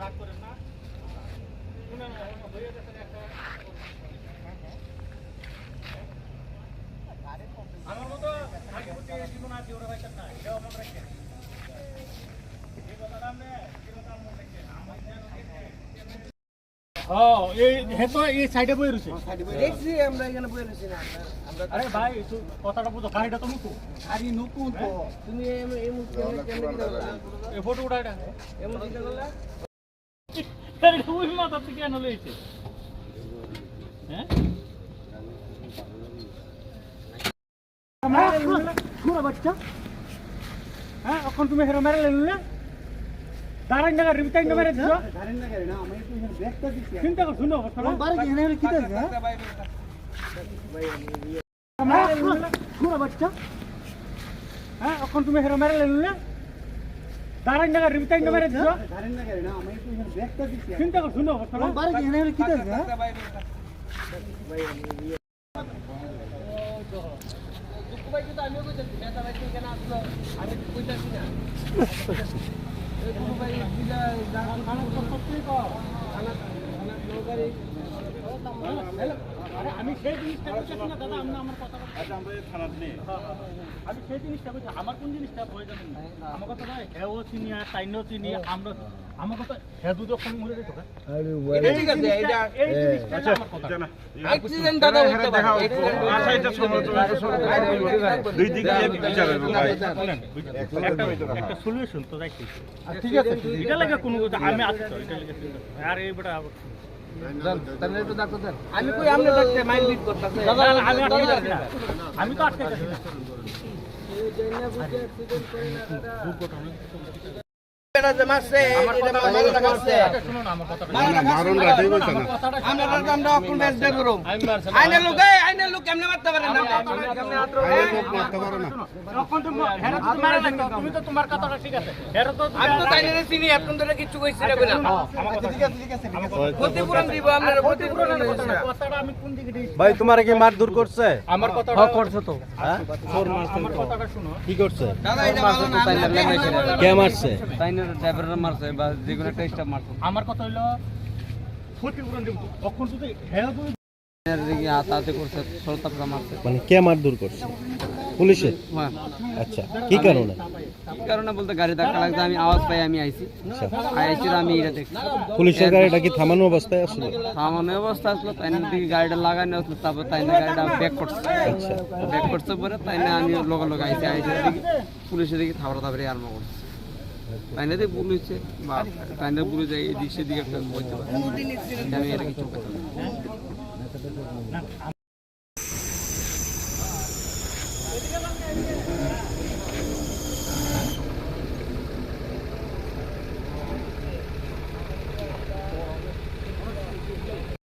রাগ করেন না। হয়ে গেছে একটা আমার মতো জীবন আছে ওরা ভাই না এটাও মনে রাখেন। তো তুমি ওই মাথা থেকে কেন লইছে? হ্যাঁ? শুনো বাচ্চা। হ্যাঁ এখন তুমি হেরো মেরে লেন না? দাঁড়াই না রিপিটাই না মেরে দিছো। না আমি একটু এখানে ব্যাগটা দিছি চিন্তা কর শুনো কথা বারে কি এখানে কি দেখ শুনো বাচ্চা। হ্যাঁ এখন তুমি হেরো মেরে লেন না দাঁড়াই না রিপিটাই না মেরে দিছো গাড়ি না না আমি একটু এখানে ব্যাগটা দিছি চিন্তা কর শুনো কথা বারে কি এখানে কি দেখ আরে আমি সেই জিনিসটা বলছি না দাদা আপনি আমার কথা আচ্ছা আমরা থানার নেই আমি সেই জিনিসটা আমার কোন আমার কথা ভাই হেও চিনি আর তাইনও চিনি আমরা আমার কথা হে দুটো ফোন মরে রেখো এটা ঠিক আছে এটা এই জিনিসটা আমার কথা। অ্যাক্সিডেন্ট দাদা হতে পারে আচ্ছা এটা সমালোচনা দুই দিক বিচার হবে ভাই। একটা একটা সলিউশন তো যাইছি ঠিক আছে এটা লাগে কোনো আমি এটা লাগে আর এই বড় আমি কই আমনে দেখতে মাইল বিট করতেছে আমি আটকে যাচ্ছি না। আমি তো আটকে যাচ্ছি না। কিছু কইছি কথা ক্ষতিপূরণ দিব ক্ষতিপূরণ ভাই তোমার কি মারধর করছে? আমার কথাটা করছে তো। হ্যাঁ? কি করছে? কে মারছে। ড্রাইভাররা মারছে বা যে কোনো একটা স্টাফ মারছে। আমার কথা হইল ক্ষতিপূরণ দেব। তখন যদি হেরা তুমি হাতাহাতি করছে সরতাপটা মারছে। মানে কে মারধর করছে? পুলিশে? হ্যাঁ। আচ্ছা কি কারণে? কি কারণে বলতে গাড়ি ধাক্কা লাগছে আমি আওয়াজ পাই আমি আইছি। আইছি আমি এটা দেখছি। পুলিশের গাড়িটা কি থামানো অবস্থায় আসলো? সামান্য অবস্থা আসলো তাইনের দিকে গাড়িটা লাগানো আসলো তারপর তাইনের গাড়িটা ব্যাক করছে। আচ্ছা। ব্যাক করছে পরে তাইনে আমি লগে লগে আইছি আইছি দেখি পুলিশের দিকে থাবড়া থাবড়ি আরম্ভ করছে। তাইনে দিয়ে পুলিশে বা তাইনে পুলিশ এই দিক সেদিকে একটা বলতে পারে আমি এটা কিছু